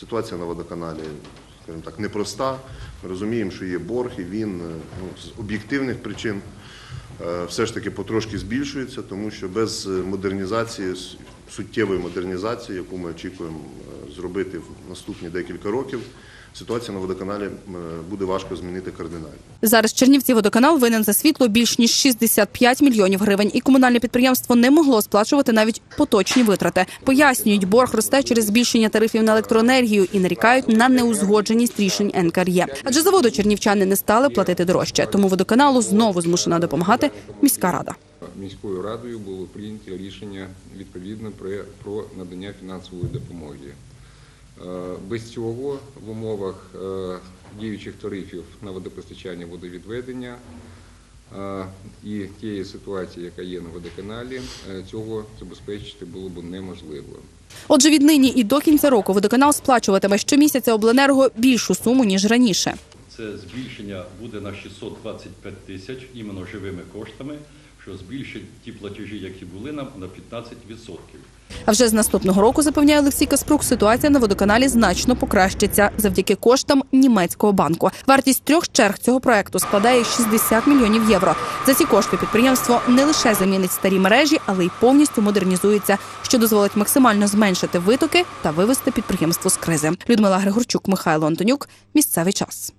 Ситуація на водоканалі, скажімо так, непроста. Ми розуміємо, що є борг, і він е, ну, з об'єктивних причин е, все ж таки потрошки збільшується, тому що без е, модернізації, суттєвої модернізації, яку ми очікуємо е, зробити в наступні декілька років, ситуація на водоканалі е, буде важко змінити кардинально. Зараз Чернівці водоканал винен за світло більш ніж 65 мільйонів гривень, і комунальне підприємство не могло сплачувати навіть поточні витрати. Пояснюють, борг росте через збільшення тарифів на електроенергію і нарікають на неузгодженість рішень НКРЄ. Адже заводу чернівчани не стали платити дорожче, тому водоканалу знову змушена допомагати міська рада. Міською радою було прийнято рішення відповідно про, надання фінансової допомоги. Е, Без цього в умовах е, діючих тарифів на водопостачання водовідведення е, і тієї ситуації, яка є на водоканалі, цього забезпечити було б неможливо. Отже, віднині і до кінця року водоканал сплачуватиме щомісяця обленерго більшу суму ніж раніше. Це збільшення буде на 625 тисяч іменно живими коштами, що збільшить ті платежі, які були нам на 15%. А вже з наступного року запевняє Олексій Каспрук, ситуація на водоканалі значно покращиться завдяки коштам німецького банку. Вартість трьох черг цього проекту складає 60 мільйонів євро. За ці кошти підприємство не лише замінить старі мережі, але й повністю модернізується, що дозволить максимально зменшити витоки та вивести підприємство з кризи. Людмила Григорчук, Михайло Антонюк. Місцевий час.